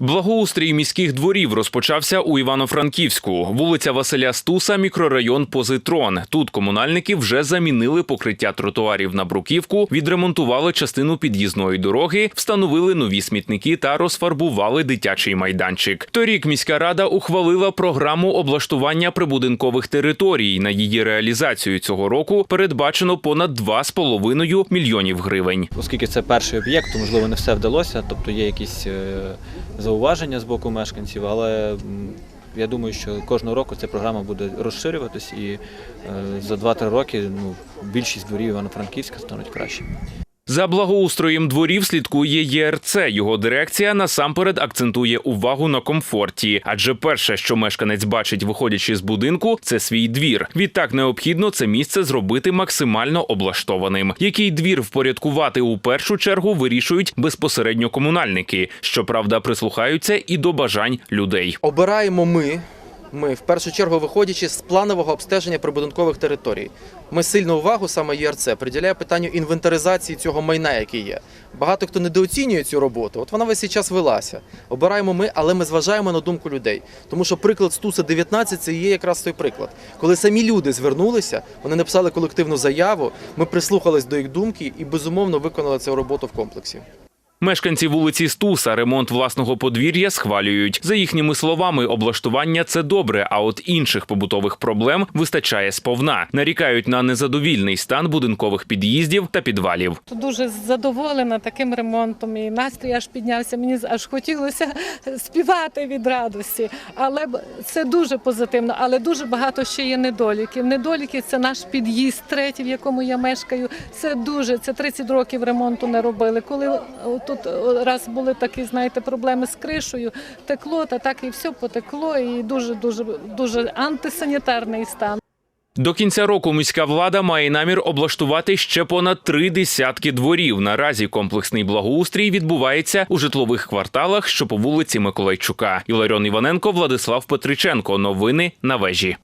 Благоустрій міських дворів розпочався у Івано-Франківську. Вулиця Василя Стуса, мікрорайон Позитрон. Тут комунальники вже замінили покриття тротуарів на бруківку, відремонтували частину під'їзної дороги, встановили нові смітники та розфарбували дитячий майданчик. Торік міська рада ухвалила програму облаштування прибудинкових територій. На її реалізацію цього року передбачено понад 2,5 мільйонів гривень. Оскільки це перший об'єкт, то можливо не все вдалося, тобто є якісь е, зауваження з боку мешканців, але я думаю, що кожного року ця програма буде розширюватись і е, за 2-3 роки ну, більшість дворів Івано-Франківська стануть кращими. За благоустроєм дворів слідкує ЄРЦ. Його дирекція насамперед акцентує увагу на комфорті, адже перше, що мешканець бачить, виходячи з будинку, це свій двір. Відтак необхідно це місце зробити максимально облаштованим. Який двір впорядкувати у першу чергу вирішують безпосередньо комунальники. Щоправда, прислухаються і до бажань людей. Обираємо ми. Ми в першу чергу виходячи з планового обстеження прибудинкових територій. Ми сильну увагу саме ЄРЦ приділяє питанню інвентаризації цього майна, який є. Багато хто недооцінює цю роботу. От вона весь цей час велася. Обираємо ми, але ми зважаємо на думку людей. Тому що приклад Стуса 19 це є якраз той приклад. Коли самі люди звернулися, вони написали колективну заяву. Ми прислухались до їх думки і безумовно виконали цю роботу в комплексі. Мешканці вулиці Стуса ремонт власного подвір'я схвалюють. За їхніми словами, облаштування це добре, а от інших побутових проблем вистачає сповна. Нарікають на незадовільний стан будинкових під'їздів та підвалів. Дуже задоволена таким ремонтом. І настрій аж піднявся. Мені аж хотілося співати від радості. Але це дуже позитивно. Але дуже багато ще є недоліків. Недоліки це наш під'їзд, третій, в якому я мешкаю. Це дуже це 30 років ремонту не робили. Коли тут раз були такі, знаєте, проблеми з кришею, текло, та так і все потекло. І дуже дуже дуже антисанітарний стан. До кінця року міська влада має намір облаштувати ще понад три десятки дворів. Наразі комплексний благоустрій відбувається у житлових кварталах, що по вулиці Миколайчука. Іларіон Іваненко, Владислав Петриченко. Новини на вежі.